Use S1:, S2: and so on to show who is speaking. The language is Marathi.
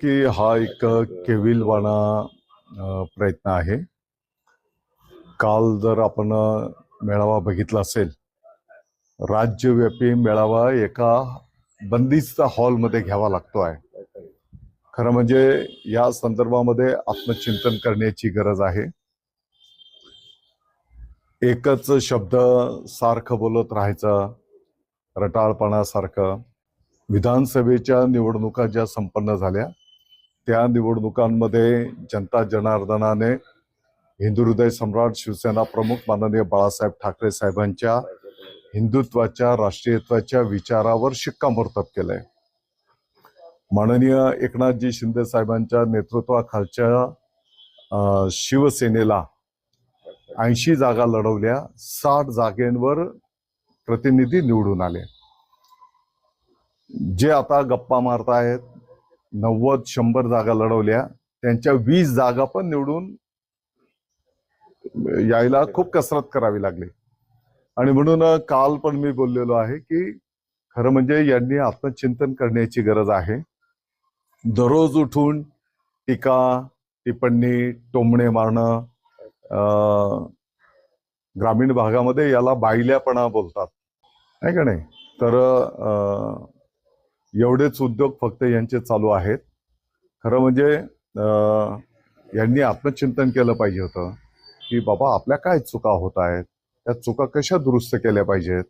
S1: की हा एक केविलवाणा प्रयत्न आहे. काल जर आपण मेळावा बघितला असेल राज्यव्यापी मेळावा एका बंदिस्त हॉलमध्ये घ्यावा लागतो आहे. खरं म्हणजे या संदर्भामध्ये आत्मचिंतन करण्याची गरज आहे. एकच शब्द सारखं बोलत राहायचं रटाळपणासारखं. विधानसभेच्या निवडणुका ज्या संपन्न झाल्या त्या निवडणुकांमध्ये जनता जनार्दनाने हिंदू हृदय सम्राट शिवसेना प्रमुख माननीय बाळासाहेब ठाकरे साहेबांच्या हिंदुत्वाच्या राष्ट्रीयत्वाच्या विचारावर शिक्कामोर्तब केलंय. माननीय एकनाथजी शिंदे साहेबांच्या नेतृत्वाखालच्या अं, शिवसेनेला ऐंशी जागा लढवल्या साठ जागेंवर प्रतिनिधी निवडून आले. जे आता गप्पा मारतायत नव्वद शंभर जागा लढवल्या. त्यांच्या वीस जागा पण निवडून यायला खूप कसरत करावी लागली. आणि म्हणून काल पण मी बोललेलो आहे की खरं म्हणजे यांनी आत्मचिंतन करण्याची गरज आहे. दररोज उठून टीका टिप्पणी टोमणे मारणं ग्रामीण भागामध्ये याला बायल्यापणा बोलतात. नाही का नाही? तर अं, एवढेच उद्योग फक्त यांचे चालू आहेत. खरं म्हणजे यांनी आत्मचिंतन केलं पाहिजे होतं की बाबा आपल्या काय चुका होत आहेत त्या चुका कशा दुरुस्त केल्या पाहिजेत?